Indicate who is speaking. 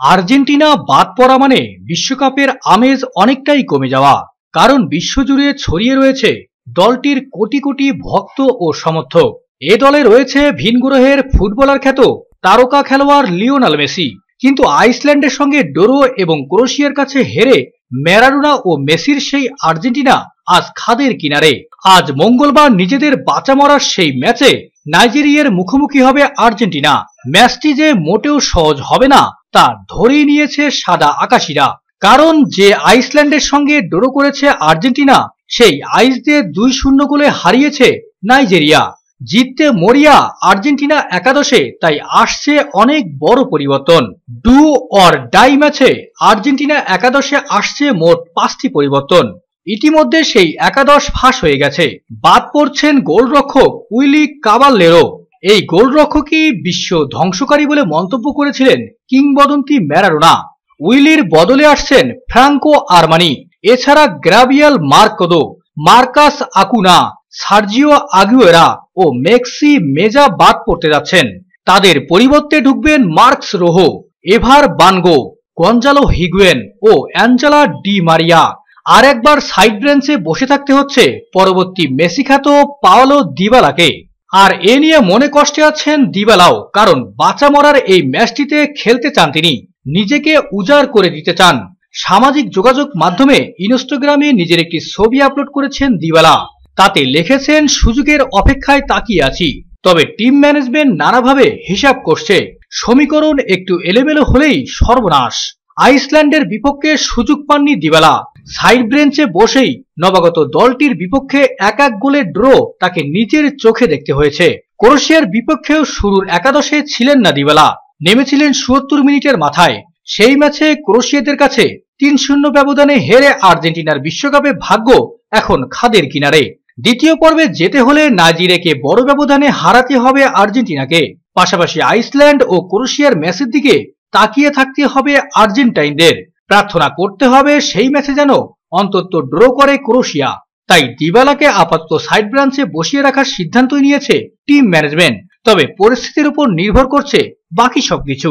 Speaker 1: Argentina বাদ পড়া মানে বিশ্বকাপের আমেজ অনেকটাই কমে যাওয়া, কারণ বিশ্বজুড়ে ছড়িয়ে রয়েছে দলটির কোটি কোটি ভক্ত ও সমর্থক। এ দলে রয়েছে ভিনগ্রহের ফুটবলার খ্যাত তারকা খেলোয়াড় লিওনাল মেসি। কিন্তু আইসল্যান্ডের সঙ্গে ডোরো এবং ক্রোশিয়ার কাছে হেরে ম্যারাডোনা ও মেসির সেই আর্জেন্টিনা আজ খাদের কিনারে। আজ মঙ্গলবার নিজেদের বাঁচা মরার সেই ম্যাচে নাইজেরিয়ার মুখোমুখি হবে আর্জেন্টিনা। ম্যাচটি যে মোটেও সহজ হবে না, তা ধরেই নিয়েছে সাদা আকাশিরা। কারণ যে আইসল্যান্ডের সঙ্গে ডোরো করেছে আর্জেন্টিনা, সেই আইসদের দুই শূন্য গোলে হারিয়েছে নাইজেরিয়া। জিততে মরিয়া আর্জেন্টিনা একাদশে, তাই আসছে অনেক বড় পরিবর্তন। ডু অর ডাই ম্যাচে আর্জেন্টিনা একাদশে আসছে মোট পাঁচটি পরিবর্তন। ইতিমধ্যে সেই একাদশ ফাঁস হয়ে গেছে। বাদ পড়ছেন গোলরক্ষক উইলি কাবাল্লেরো এই গোলরক্ষকই বিশ্ব ধ্বংসকারী বলে মন্তব্য করেছিলেন কিংবদন্তি ম্যারাডোনা। উইলির বদলে আসছেন ফ্রাঙ্কো আরমানি। এছাড়া Gabriel Mercado, Marcos Acuna, Sergio Aguero ও মেক্সি মেজা বাদ পড়তে যাচ্ছেন। তাদের পরিবর্তে ঢুকবেন Marcos Rojo, Ever Banega, Gonzalo Higuain ও অ্যাঞ্জেলা ডি মারিয়া। আর একবার সাইড ব্রেঞ্চে বসে থাকতে হচ্ছে পরবর্তী মেসি পাওলো দিবালাকে আর এ নিয়ে মনে কষ্টে আছেন দিবালাও কারণ বাঁচা মরার এই ম্যাচটিতে খেলতে চান তিনি। নিজেকে উজাড় করে দিতে চান। সামাজিক যোগাযোগ মাধ্যমে ইনস্টাগ্রামে নিজের একটি ছবি আপলোড করেছেন দিবালা তাতে লিখেছেন, সুযোগের অপেক্ষায় তাকিয়ে আছি। তবে টিম ম্যানেজমেন্ট নানাভাবে হিসাব করছে। সমীকরণ একটু এলোমেলো হলেই সর্বনাশ। আইসল্যান্ডের বিপক্ষে সুযোগ পাননি দিবালা সাইড ব্রেঞ্চে বসেই নবাগত দলটির বিপক্ষে এক এক গোলে ড্র তাকে নিজের চোখে দেখতে হয়েছে। ক্রোশিয়ার বিপক্ষেও শুরুর একাদশে ছিলেন না দিবালা। নেমেছিলেন সুয়াত্তর মিনিটের মাথায়। সেই ম্যাচে ক্রোশিয়াদের কাছে তিন শূন্য ব্যবধানে হেরে আর্জেন্টিনার বিশ্বকাপে ভাগ্য এখন খাদের কিনারে। দ্বিতীয় পর্বে যেতে হলে নাইজেরিয়াকে বড় ব্যবধানে হারাতে হবে আর্জেন্টিনাকে। পাশাপাশি আইসল্যান্ড ও ক্রোশিয়ার ম্যাচের দিকে তাকিয়ে থাকতে হবে আর্জেন্টাইনদের। প্রার্থনা করতে হবে, সেই ম্যাচে যেন অন্তত ড্র করে ক্রোশিয়া। তাই দিবালাকে আপাতত সাইড ব্রাঞ্চে বসিয়ে রাখার সিদ্ধান্তই নিয়েছে টিম ম্যানেজমেন্ট তবে পরিস্থিতির উপর নির্ভর করছে বাকি সবকিছু।